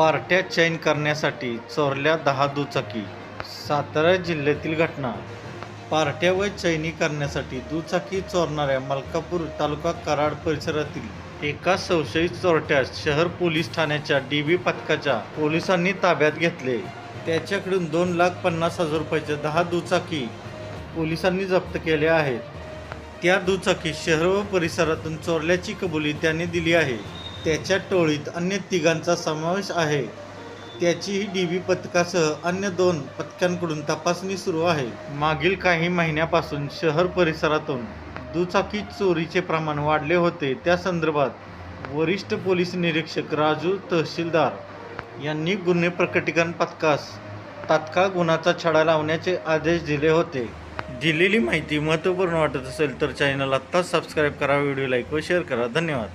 पार्ट्या चैन करण्यासाठी चोरल्या दहा दुचाकी. सातारा जिल्ह्यातील घटना. पार्ट्या व चैनी करण्यासाठी दुचाकी चोरणाऱ्या मलकापूर तालुका कराड परिसरातील एका संशयित चोरट्यास शहर पोलीस ठाण्याच्या डी बी पथकाच्या पोलिसांनी ताब्यात घेतले. त्याच्याकडून दोन लाख पन्नास हजार रुपयाच्या दहा दुचाकी पोलिसांनी जप्त केल्या आहेत. त्या दुचाकी शहर व परिसरातून चोरल्याची कबुली त्याने दिली आहे. त्याच्या टोळीत अन्य तिघांचा समावेश आहे. त्याचीही डी बी पथकासह अन्य दोन पथकांकडून तपासणी सुरू आहे. मागील काही महिन्यापासून शहर परिसरातून दुचाकी चोरीचे प्रमाण वाढले होते. त्या संदर्भात वरिष्ठ पोलीस निरीक्षक राजू तहसीलदार यांनी गुन्हे प्रकटीकरण पथकास तात्काळ गुन्हाचा छडा लावण्याचे आदेश दिले होते. दिलेली माहिती महत्त्वपूर्ण वाटत असेल तर चॅनल आत्ताच सबस्क्राईब करा व्हिडिओ लाईक व शेअर करा. धन्यवाद.